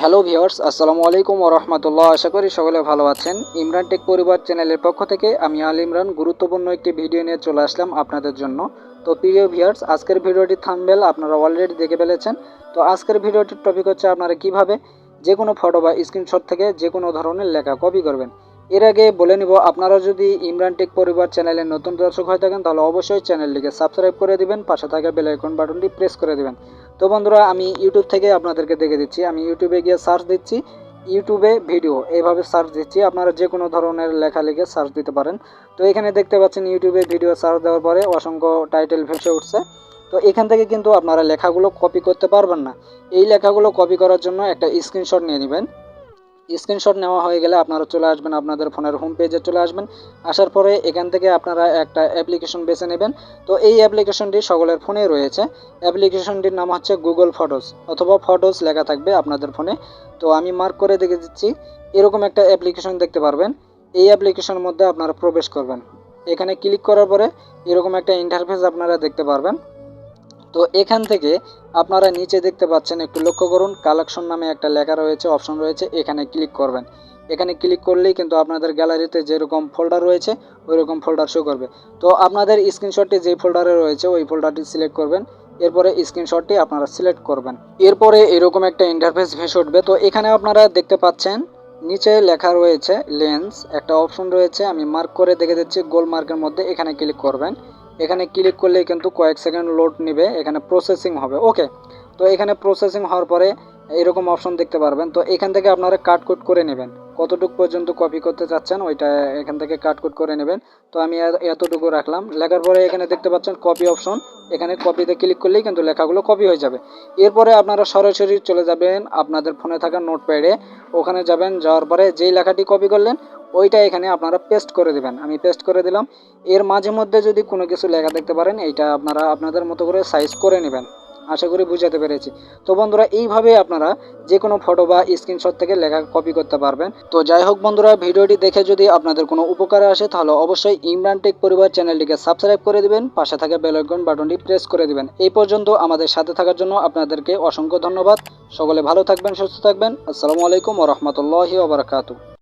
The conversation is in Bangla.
হ্যালো ভিওর্স আসসালামু আলাইকুম রহমতুল্লাহ। আশা করি সকলে ভালো আছেন। ইমরান টেক পরিবার চ্যানেলের পক্ষ থেকে আমি আল ইমরান গুরুত্বপূর্ণ একটি ভিডিও নিয়ে চলে আসলাম আপনাদের জন্য। তো প্রিয় ভিওর্স আজকের ভিডিওটি থামবেল আপনারা অলরেডি দেখে ফেলেছেন। তো আজকের ভিডিওটির টপিক হচ্ছে আপনারা কীভাবে যে কোনো ফটো বা স্ক্রিনশট থেকে যে কোনো ধরনের লেখা কপি করবেন। এর আগে বলে নিব, আপনারা যদি ইমরান টেক পরিবার চ্যানেলের নতুন দর্শক হয়ে থাকেন, তাহলে অবশ্যই চ্যানেলটিকে সাবস্ক্রাইব করে দিবেন, পাশে থাকা বেল আইকন বাটনটি প্রেস করে দিবেন। তো বন্ধুরা, আমি ইউটিউব থেকে আপনাদেরকে দেখে দিচ্ছি। আমি ইউটিউবে গিয়ে সার্চ দিচ্ছি ইউটিউবে ভিডিও এইভাবে সার্চ দিচ্ছি, আপনারা যে কোনো ধরনের লেখা লিখে সার্চ দিতে পারেন। তো এখানে দেখতে পাচ্ছেন ইউটিউবে ভিডিও সার্চ দেওয়ার পরে অসংখ্য টাইটেল ভেসে উঠছে। তো এখান থেকে কিন্তু আপনারা লেখাগুলো কপি করতে পারবেন না। এই লেখাগুলো কপি করার জন্য একটা স্ক্রিনশট নিয়ে নেবেন। স্ক্রিনশট নেওয়া হয়ে গেলে আপনারা চলে আসবেন আপনাদের ফোনের হোম পেজে চলে আসবেন। আসার পরে এখান থেকে আপনারা একটা অ্যাপ্লিকেশন বেছে নেবেন। তো এই অ্যাপ্লিকেশনটি সকলের ফোনে রয়েছে। অ্যাপ্লিকেশনটির নাম হচ্ছে গুগল ফটোস অথবা ফটোস লেখা থাকবে আপনাদের ফোনে। তো আমি মার্ক করে দেখে দিচ্ছি। এরকম একটা অ্যাপ্লিকেশন দেখতে পারবেন। এই অ্যাপ্লিকেশনের মধ্যে আপনারা প্রবেশ করবেন। এখানে ক্লিক করার পরে এরকম একটা ইন্টারফেস আপনারা দেখতে পারবেন। তো এখান থেকে আপনারা নিচে দেখতে পাচ্ছেন, একটু লক্ষ্য করুন কালেকশন নামে একটা লেখা রয়েছে অপশন রয়েছে, এখানে ক্লিক করবেন। এখানে ক্লিক করলেই কিন্তু আপনাদের গ্যালারিতে যেরকম ফোল্ডার রয়েছে ওই রকম ফোল্ডার শো করবে। তো আপনাদের স্ক্রিনশটটি যেই ফোল্ডারে রয়েছে, ওই ফোল্ডারটি সিলেক্ট করবেন, এরপরে স্ক্রিনশটটি আপনারা সিলেক্ট করবেন। এরপরে এরকম একটা ইন্টারফেস ভেসে উঠবে। তো এখানে আপনারা দেখতে পাচ্ছেন নিচে লেখা রয়েছে লেন্স একটা অপশন রয়েছে, আমি মার্ক করে দেখে দিচ্ছি গোল মার্কের মধ্যে, এখানে ক্লিক করবেন। এখানে ক্লিক করলেই কিন্তু কয়েক সেকেন্ড লোড নেবে, এখানে প্রসেসিং হবে ওকে তো এখানে প্রসেসিং হওয়ার পরে এরকম অপশন দেখতে পারবেন, তো এখান থেকে আপনারা কাটকুট করে নেবেন। কতটুকু পর্যন্ত কপি করতে চাচ্ছেন, ওইটা এখান থেকে কাটকুট করে নেবেন। তো আমি এতটুকু রাখলাম। লেখার পরে এখানে দেখতে পাচ্ছেন কপি অপশন এখানে কপিতে ক্লিক করলেই কিন্তু লেখাগুলো কপি হয়ে যাবে। এরপরে আপনারা সরাসরি চলে যাবেন আপনাদের ফোনে থাকা নোটপ্যাডে ওখানে যাবেন, যাওয়ার পরে যেই লেখাটি কপি করলেন, ওইটা এখানে আপনারা পেস্ট করে দেবেন। আমি পেস্ট করে দিলাম। এর মাঝে মধ্যে যদি কোনো কিছু লেখা দেখতে পারেন, এইটা আপনারা আপনাদের মতো করে সাইজ করে নেবেন। আশা করি বুঝাতে পেরেছি। তো বন্ধুরা, এইভাবে আপনারা যে কোনো ফটো বা স্ক্রিনশট থেকে লেখা কপি করতে পারবেন। তো যাই হোক বন্ধুরা, ভিডিওটি দেখে যদি আপনাদের কোনো উপকারে আসে, তাহলে অবশ্যই ইমরান টেক পরিবার চ্যানেলটিকে সাবস্ক্রাইব করে দিবেন, পাশে থাকা বেল আইকন বাটনটি প্রেস করে দিবেন। এই পর্যন্ত আমাদের সাথে থাকার জন্য আপনাদেরকে অসংখ্য ধন্যবাদ। সকলে ভালো থাকবেন, সুস্থ থাকবেন। আসসালামু আলাইকুম ও রহমতুল্লাহি ওবরাকাতু